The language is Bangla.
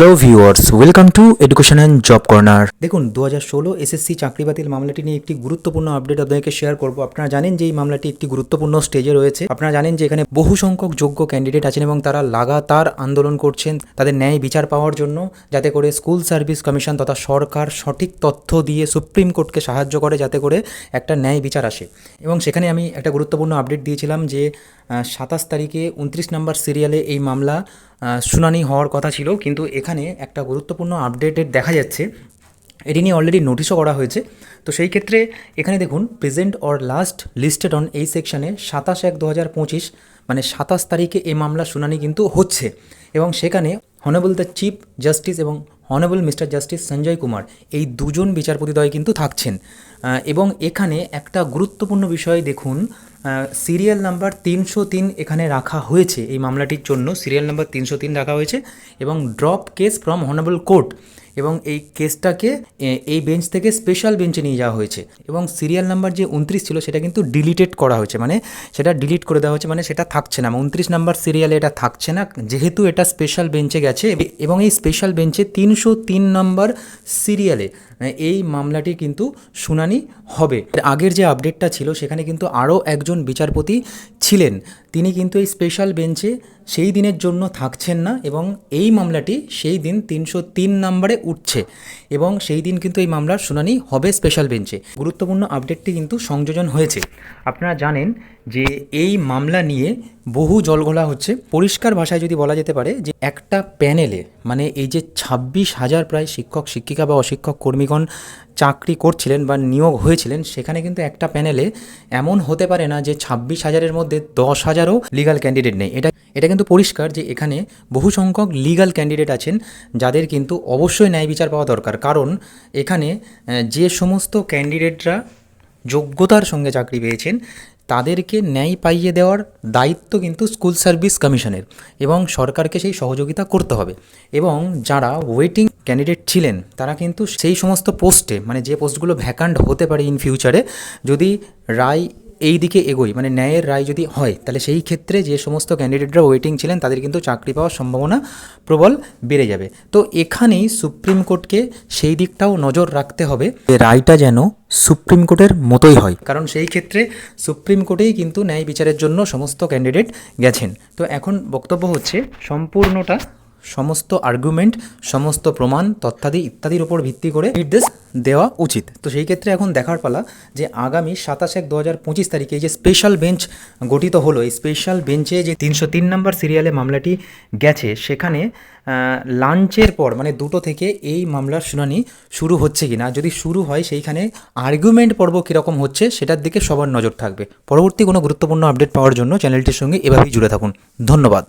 Hello viewers welcome to education and job corner দেখুন দু হাজার ষোলো এসএসসি চাকরি বাতিল মামলাটি নিয়ে একটি গুরুত্বপূর্ণ আপডেট আপনাদেরকে শেয়ার করব। আপনারা জানেন যে এই মামলাটি একটি গুরুত্বপূর্ণ স্টেজে রয়েছে। আপনারা জানেন যে এখানে বহু সংখ্যক যোগ্য ক্যান্ডিডেট আছেন এবং তারা লাগাতার আন্দোলন করছেন তাদের ন্যায় বিচার পাওয়ার জন্য, যাতে করে স্কুল সার্ভিস কমিশন তথা সরকার সঠিক তথ্য দিয়ে সুপ্রিম কোর্টকে সাহায্য করে, যাতে করে একটা ন্যায় বিচার আসে। এবং সেখানে আমি একটা গুরুত্বপূর্ণ আপডেট দিয়েছিলাম যে সাতাশ তারিখে উনত্রিশ নম্বর সিরিয়ালে এই মামলা শুনানি হওয়ার কথা ছিল, কিন্তু এখানে একটা গুরুত্বপূর্ণ আপডেটেড দেখা যাচ্ছে। এটি নিয়ে অলরেডি নোটিশও করা হয়েছে। তো সেই ক্ষেত্রে এখানে দেখুন present or last listed on এই সেকশনে সাতাশ এক দু হাজার পঁচিশ মানে সাতাশ তারিখে এই মামলা শুনানি কিন্তু হচ্ছে। এবং সেখানে হনেবল দ্য চিফ জাস্টিস এবং honourable mister justice Sanjay Kumar এই দুজন বিচারপতিদ্বয় কিন্তু থাকছেন। এবং এখানে একটা গুরুত্বপূর্ণ বিষয় দেখুন সিরিয়াল নাম্বার তিনশো তিন এখানে রাখা হয়েছে এই মামলাটির জন্য। সিরিয়াল নাম্বার তিনশো তিন রাখা হয়েছে এবং drop case from honourable court এবং এই কেসটাকে এই বেঞ্চ থেকে স্পেশাল বেঞ্চে নিয়ে যাওয়া হয়েছে। এবং সিরিয়াল নাম্বার যে উনত্রিশ ছিল সেটা কিন্তু ডিলিটেড করা হয়েছে। মানে সেটা ডিলিট করে দেওয়া হয়েছে মানে সেটা থাকছে না। উনত্রিশ নাম্বার সিরিয়ালে এটা থাকছে না। যেহেতু এটা স্পেশাল বেঞ্চে গেছে এবং এই স্পেশাল বেঞ্চে তিনশো তিন নম্বর সিরিয়ালে এই মামলাটি কিন্তু শুনানি হবে। আগের যে আপডেটটা ছিল, সেখানে কিন্তু আরও একজন বিচারপতি ছিলেন। তিনি কিন্তু এই স্পেশাল বেঞ্চে সেই দিনের জন্য থাকছেন না এবং এই মামলাটি সেই দিন তিনশো তিন নম্বরে উঠছে এবং সেই দিন কিন্তু এই মামলার শুনানি হবে স্পেশাল বেঞ্চে গুরুত্বপূর্ণ আপডেটটি কিন্তু সংযোজন হয়েছে। আপনারা জানেন যে এই মামলা নিয়ে বহু জলঘোলা হচ্ছে। পরিষ্কার ভাষায় যদি বলা যেতে পারে যে একটা প্যানেলে মানে এই যে ছাব্বিশ হাজার প্রায় শিক্ষক, শিক্ষিকা বা অশিক্ষক কর্মীগণ চাকরি করছিলেন বা নিয়োগ হয়েছিলেন, সেখানে কিন্তু একটা প্যানেলে এমন হতে পারে না যে ছাব্বিশ হাজারের মধ্যে দশ হাজারও লিগাল ক্যান্ডিডেট নেই। এটা এটা কিন্তু পরিষ্কার যে এখানে বহু সংখ্যক লিগাল ক্যান্ডিডেট আছেন, যাদের কিন্তু অবশ্যই ন্যায় বিচার পাওয়া দরকার। কারণ এখানে যে সমস্ত ক্যান্ডিডেটরা যোগ্যতার সঙ্গে চাকরি পেয়েছেন, তাদেরকে ন্যায় পাইয়ে দেওয়ার দায়িত্ব কিন্তু স্কুল সার্ভিস কমিশনের এবং সরকারকে সেই সহযোগিতা করতে হবে। এবং যারা ওয়েটিং ক্যান্ডিডেট ছিলেন, তারা কিন্তু সেই সমস্ত পোস্টে মানে যে পোস্টগুলো ভ্যাকান্ট হতে পারে ইন ফিউচারে যদি রায় এই দিকে এগোই মানে ন্যায়ের রায় যদি হয়, তাহলে সেই ক্ষেত্রে যে সমস্ত ক্যান্ডিডেটরা ওয়েটিং ছিলেন, তাদের কিন্তু চাকরি পাওয়ার সম্ভাবনা প্রবল বেড়ে যাবে। তো এখানেই সুপ্রিম কোর্টকে সেই দিকটাও নজর রাখতে হবে, যে রায়টা যেন সুপ্রিম কোর্টের মতোই হয়। কারণ সেই ক্ষেত্রে সুপ্রিম কোর্টেই কিন্তু ন্যায় বিচারের জন্য সমস্ত ক্যান্ডিডেট গেছেন। তো এখন বক্তব্য হচ্ছে সম্পূর্ণটা সমস্ত আর্গুমেন্ট সমস্ত প্রমাণ, তথ্যাদি ইত্যাদির উপর ভিত্তি করে নির্দেশ দেওয়া উচিত। তো সেই ক্ষেত্রে এখন দেখার পালা যে আগামী সাতাশ এক দু হাজার পঁচিশ তারিখে যে স্পেশাল বেঞ্চ গঠিত হলো, এই স্পেশাল বেঞ্চে যে তিনশো তিন নম্বর সিরিয়ালে মামলাটি গেছে, সেখানে লাঞ্চের পর মানে দুটো থেকে এই মামলার শুনানি শুরু হচ্ছে কিনা যদি শুরু হয় সেইখানে আর্গুমেন্ট পর্ব কীরকম হচ্ছে, সেটার দিকে সবার নজর থাকবে। পরবর্তী কোনো গুরুত্বপূর্ণ আপডেট পাওয়ার জন্য চ্যানেলটির সঙ্গে এভাবেই জুড়ে থাকুন। ধন্যবাদ।